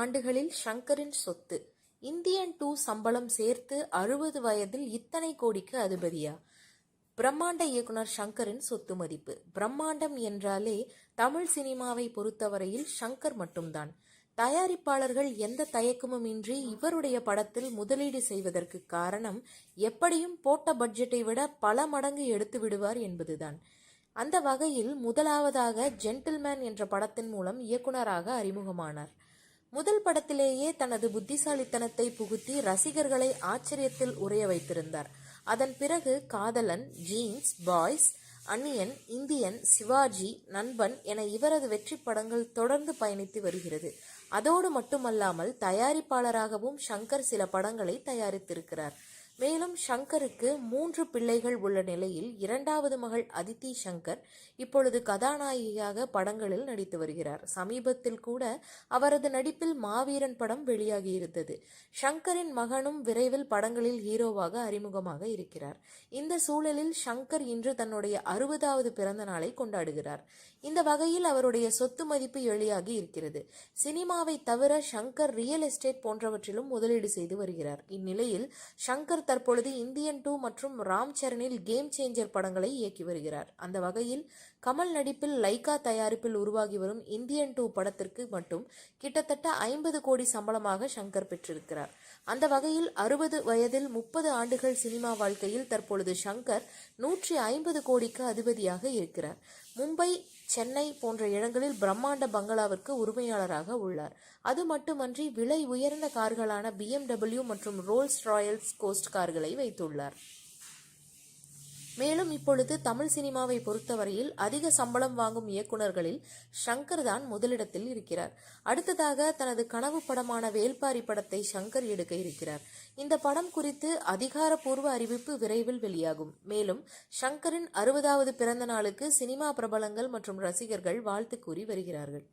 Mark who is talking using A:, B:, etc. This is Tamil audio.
A: ஆண்டுகளில் ஷங்கரின் சொத்து. இந்தியன் டூ சம்பளம் சேர்த்து அறுபது வயதில் இத்தனை கோடிக்கு அதிபதியா? பிரம்மாண்ட இயக்குனர் ஷங்கரின் சொத்து மதிப்பு. பிரம்மாண்டம் என்றாலே தமிழ் சினிமாவை பொறுத்தவரையில் ஷங்கர் மட்டும்தான். தயாரிப்பாளர்கள் எந்த தயக்கமும் இன்றி இவருடைய படத்தில் முதலீடு செய்வதற்கு காரணம் எப்படியும் போட்ட பட்ஜெட்டை விட பல மடங்கு எடுத்து விடுவார் என்பதுதான். அந்த வகையில் முதலாவதாக ஜென்டில்மேன் என்ற படத்தின் மூலம் இயக்குனராக அறிமுகமானார். முதல் படத்திலேயே தனது புத்திசாலித்தனத்தை புகுத்தி ரசிகர்களை ஆச்சரியத்தில் உரைய வைத்திருந்தார். அதன் பிறகு Kadhalan Jeans Boys Anniyan Indian Sivaji Nanban என இவரது வெற்றி படங்கள் தொடர்ந்து பயணித்து வருகிறது. அதோடு மட்டுமல்லாமல் தயாரிப்பாளராகவும் ஷங்கர் சில படங்களை தயாரித்திருக்கிறார். மேலும் ஷங்கருக்கு மூன்று பிள்ளைகள் உள்ள நிலையில் இரண்டாவது மகள் அதித்தி ஷங்கர் இப்பொழுது கதாநாயகியாக படங்களில் நடித்து வருகிறார். சமீபத்தில் கூட அவரது நடிப்பில் மாவீரன் படம் வெளியாகியிருந்தது ஷங்கரின் மகனும் விரைவில் படங்களில் ஹீரோவாக அறிமுகமாக இருக்கிறார். இந்த சூழலில் ஷங்கர் இன்று தன்னுடைய அறுபதாவது பிறந்த நாளை கொண்டாடுகிறார். இந்த வகையில் அவருடைய சொத்து மதிப்பு எளியாகி இருக்கிறது. சினிமாவை தவிர ஷங்கர் ரியல் எஸ்டேட் போன்றவற்றிலும் முதலீடு செய்து வருகிறார். இந்நிலையில் ஷங்கர் தற்பொழுது இந்தியன் டூ மற்றும் ராம் சரணில் கேம் சேஞ்சர் படங்களை இயக்கி வருகிறார். அந்த வகையில் கமல் நடிப்பில் லைகா தயாரிப்பில் உருவாகி வரும் இந்தியன் டூ படத்திற்கு மட்டும் கிட்டத்தட்ட ஐம்பது கோடி சம்பளமாக ஷங்கர் பெற்றிருக்கிறார். அந்த வகையில் அறுபது வயதில் முப்பது ஆண்டுகள் சினிமா வாழ்க்கையில் தற்பொழுது சங்கர் நூற்றி ஐம்பது கோடிக்கு அதிபதியாக இருக்கிறார். மும்பை சென்னை போன்ற இடங்களில் பிரம்மாண்ட பங்களாவிற்கு உரிமையாளராக உள்ளார். அது மட்டுமன்றி விலை உயர்ந்த கார்களான பிஎம்டபிள்யூ மற்றும் ரோல்ஸ் ராயல்ஸ் கோஸ்ட் கார்களை வைத்துள்ளார். மேலும் இப்பொழுது தமிழ் சினிமாவை பொறுத்தவரையில் அதிக சம்பளம் வாங்கும் இயக்குனர்களில் ஷங்கர் தான் முதலிடத்தில் இருக்கிறார். அடுத்ததாக தனது கனவு படமான வேல்பாரி படத்தை ஷங்கர் எடுக்க இருக்கிறார். இந்த படம் குறித்து அதிகாரப்பூர்வ அறிவிப்பு விரைவில் வெளியாகும். மேலும் ஷங்கரின் அறுபதாவது பிறந்த நாளுக்கு சினிமா பிரபலங்கள் மற்றும் ரசிகர்கள் வாழ்த்து கூறி வருகிறார்கள்.